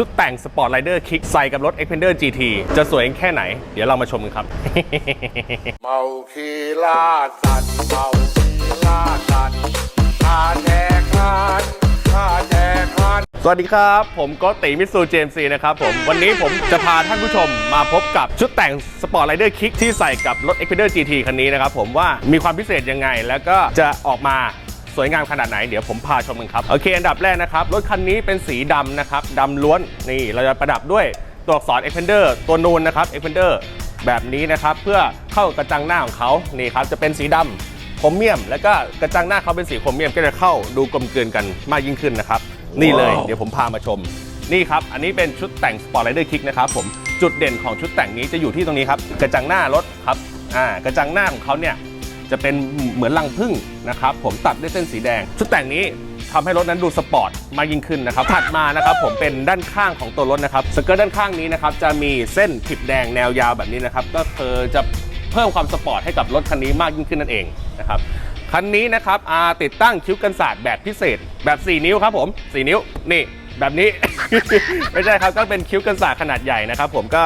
ชุดแต่ง Sport Rider Kick ใส่กับรถ Xpander GT จะสวยแค่ไหน เดี๋ยวเรามาชมกันครับ เมาคีล่าสัตว์เมาคีล่าสัตว์ข้าแจกทานข้าแจกทาน สวัสดีครับ ผมโก็ติมิสูเจมซีนะครับผม วันนี้ผมจะพาท่านผู้ชมมาพบกับชุดแต่ง Sport Rider Kick ที่ใส่กับรถ Xpander GT คันนี้นะครับผมว่ามีความพิเศษยังไง แล้วก็จะออกมา สวยงามขนาดไหนเดี๋ยวผมพาชมกันครับโอเคอันดับแรกนะครับรถคันนี้เป็นสีดำนะครับดำล้วนนี่เราจะประดับด้วยตัวอักษร Xpander ตัวนูนนะครับ Xpander แบบนี้นะครับเพื่อเข้ากับกระจังหน้าของเขานี่ครับจะเป็นสีดำโครเมียม แล้วก็กระจังหน้าเขาเป็นสีโครเมียมก็จะเข้าดูกลมกลืนกันมากยิ่งขึ้นนะครับนี่เลยเดี๋ยวผมพามาชมนี่ครับ อันนี้เป็นชุดแต่ง Sport Rider Kick นะครับผม จุดเด่นของชุดแต่งนี้จะอยู่ที่ตรงนี้ครับ กระจังหน้ารถครับ อ่า กระจังหน้าของเขาเนี่ย จะเป็นเหมือนรังผึ้งนะครับผมตัดด้วยเส้นสีแดง ชุดแต่งนี้ทำให้รถนั้นดูสปอร์ตมากยิ่งขึ้นนะครับ ถัดมานะครับผมเป็นด้านข้างของตัวรถนะครับสเกิร์ตด้านข้างนี้นะครับจะมีเส้นผิบแดงแนวยาวแบบนี้นะครับก็คือจะเพิ่มความสปอร์ตให้กับรถคันนี้มากยิ่งขึ้นนั่นเองนะครับคันนี้นะครับอาติดตั้งคิ้วกันศาสตร์แบบพิเศษแบบ 4 นิ้วครับผม 4 นิ้วนี่แบบนี้ ไม่ใช่ครับก็เป็นคิ้วกันศาสตร์ขนาดใหญ่นะครับผมก็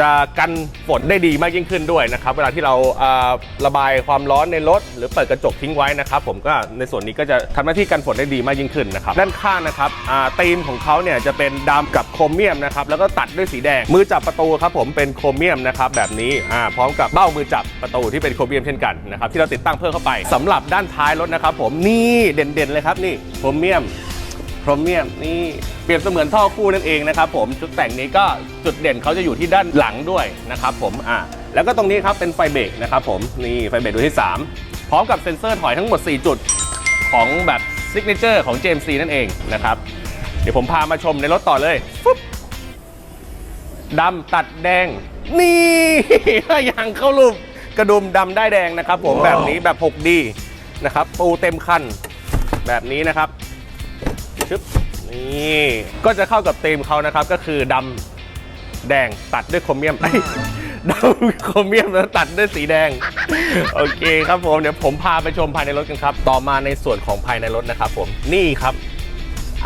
จะกันฝนได้ดีมากยิ่งขึ้นด้วยนะครับเวลาที่เราอ่าระบายความร้อนในรถ หรือเปิดกระจกทิ้งไว้นะครับผมก็ในส่วนนี้ก็จะทำหน้าที่กันฝนได้ดีมากยิ่งขึ้นนะครับด้านข้างนะครับอ่าธีมของเขาเนี่ยจะเป็นดำกับโครเมียมนะครับแล้วก็ตัดด้วยสีแดงมือจับประตูครับผมเป็นโครเมียมนะครับแบบนี้อ่าพร้อมกับเบ้ามือจับประตูที่เป็นโครเมียมเช่นกันนะครับที่เราติดตั้งเพิ่มเข้าไปสำหรับด้านท้ายรถนะครับผมนี่เด่นๆเลยครับนี่โครเมียมโครเมียมนี่ รียบเสมือนท่อคู่นั่นเองนะครับผมชุดแต่งนี้ก็จุดเด่นเขาจะอยู่ที่ด้านหลังด้วยนะครับผมอ่าแล้วก็ตรงนี้ครับเป็นไฟเบรกนะครับผมนี่ไฟเบรกตัวที่ 3 พร้อมกับเซ็นเซอร์ถอยทั้งหมด 4 จุดของแบบซิกเนเจอร์ของ JMC นั่นเองนะครับ เดี๋ยวผมพามาชมในรถต่อเลยฟึบดำตัดแดง นี่อย่างเข้ารูปกระดุมดำได้แดงนะครับ ผมแบบนี้แบบ 6D นะครับปูเต็มคัน แบบนี้นะครับชึบ นี่ ก็จะเข้ากับธีมเขานะครับ ก็คือดำแดงตัดด้วยโครเมียมเอ้ยดำโครเมียมแล้วตัดด้วยสีแดง โอเคครับผมเดี๋ยวผมพาไปชมภายในรถกันครับ ต่อมาในส่วนของภายในรถนะครับผมนี่ครับ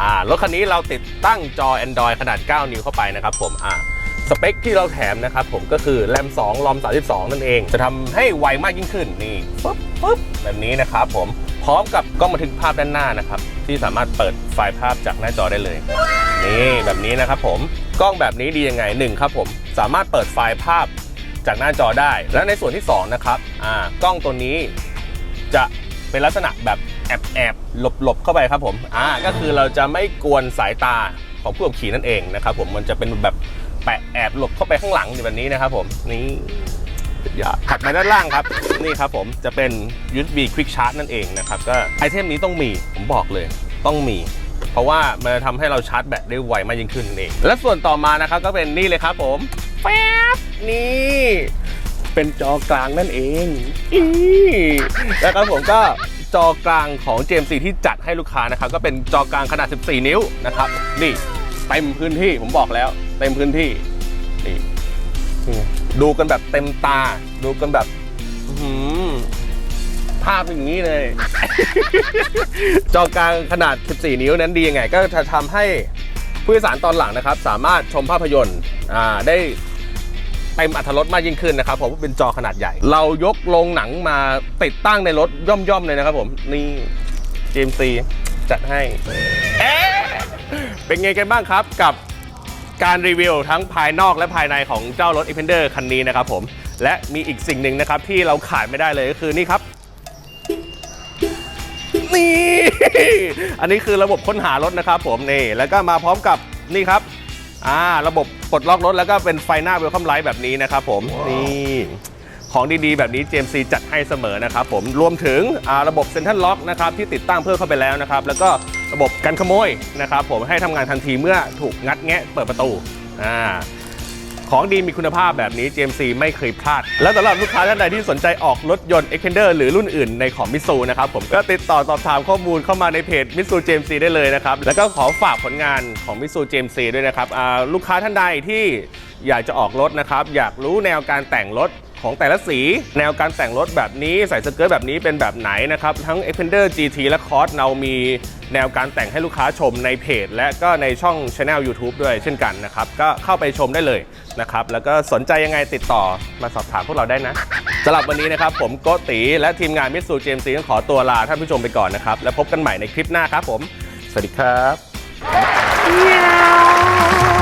อ่ารถคันนี้เราติดตั้งจอ Android ขนาด 9 นิ้วเข้าไปนะครับผมอ่าสเปคที่เราแถมนะครับผมก็คือแรม 2 รอม 32 นั่นเอง จะทำให้ไวมากยิ่งขึ้นนี่ปุ๊บปุ๊บแบบนี้นะครับผม พร้อมกับกล้องบันทึกภาพด้านหน้านะครับ ที่สามารถเปิดไฟล์ภาพจากหน้าจอได้เลย นี่แบบนี้นะครับผมกล้องแบบนี้ดียังไงหนึ่งครับผมสามารถเปิดไฟล์ภาพจากหน้าจอได้ และในส่วนที่สองนะครับอ่ากล้องตัวนี้จะเป็นลักษณะแบบแอบแอบหลบหลบเข้าไปครับผมอ่าก็คือเราจะไม่กวนสายตาของผู้ขับขี่นั่นเองนะครับผมมันจะเป็นแบบแปะแอบหลบเข้าไปข้างหลังแบบนี้นะครับผมนี่ สุดยอดถัดมาด้านล่างครับ นี่ครับผมจะเป็น USB Quick Charge นั่นเองนะครับ ก็ไอเทมนี้ต้องมีผมบอกเลยต้องมี เพราะว่ามันจะทำให้เราชาร์จแบตได้ไวมากยิ่งขึ้นนั่นเอง และส่วนต่อมานะครับก็เป็นนี่เลยครับผมแป๊บนี่เป็นจอกลางนั่นเองอีแล้วครับผมก็จอกลางของ JMC ที่จัดให้ลูกค้านะครับ ก็เป็นจอกลางขนาด 14 นิ้วนะครับ นี่เต็มพื้นที่ผมบอกแล้ว เต็มพื้นที่นี่นี่ ดูกันแบบเต็มตา ดูกันแบบหือภาพอย่างนี้เลย จอกลางขนาด 14 นิ้วนั้นดียังไง ก็จะทำให้ผู้โดยสารตอนหลังนะครับ สามารถชมภาพยนตร์อ่าได้เต็มอัตรถรสมากยิ่งขึ้นนะครับผมเป็นจอขนาดใหญ่ เรายกโรงหนังมาติดตั้งในรถย่อมๆเลยนะครับผมนี่ GMC จัดให้ เอ๊เป็นไงกันบ้างครับกับ การรีวิวทั้งภายนอกและภายในของเจ้ารถ e x p e n d e r คันนี้นะครับผม และมีอีกสิ่งหนึ่งนะครับที่เราขาดไม่ได้เลยก็คือนี่ครับ นี่ อันนี้คือระบบค้นหารถนะครับผมนี่ แล้วก็มาพร้อมกับนี่ครับอ่าระบบปลดล็อกรถแล้วก็เป็นไฟหน้าเวลคัมไลท์แบบนี้นะครับผม นี่ของดีๆ แบบนี้ JMC จัดให้เสมอนะครับผม รวมถึงอ่าระบบเซ็นทรัลล็อกนะครับที่ติดตั้งเพิ่มเข้าไปแล้วนะครับ แล้วก็ ระบบกันขโมยนะครับผมให้ทำงานทันทีเมื่อถูกงัดแงะเปิดประตูอ่าของดีมีคุณภาพแบบนี้ GMC ไม่เคยพลาด และสำหรับลูกค้าท่านใดที่สนใจออกรถยนต์ Extender หรือรุ่นอื่นในของมิสูนะครับผมก็ติดต่อสอบถามข้อมูลเข้ามาในเพจมิสู GMC ได้เลยนะครับ แล้วก็ขอฝากผลงานของมิสู GMC ด้วยนะครับลูกค้าท่านใดที่ อยากจะออกรถนะครับ อยากรู้แนวการแต่งรถของแต่ละสี แนวการแต่งรถแบบนี้ใส่สเกิร์ตแบบนี้เป็นแบบไหนนะครับ ทั้ง Xpander GT และ Cross เรามีแนวการแต่งให้ลูกค้าชมในเพจ และก็ในช่อง Channel YouTube ด้วยเช่นกันนะครับ ก็เข้าไปชมได้เลยนะครับ แล้วก็สนใจยังไงติดต่อมาสอบถามพวกเราได้นะสำหรับวันนี้นะครับ ผมโกติและทีมงานมิตซูเจมซีต้องขอตัวลาท่านผู้ชมไปก่อนนะครับ แล้วพบกันใหม่ในคลิปหน้าครับผม สวัสดีครับ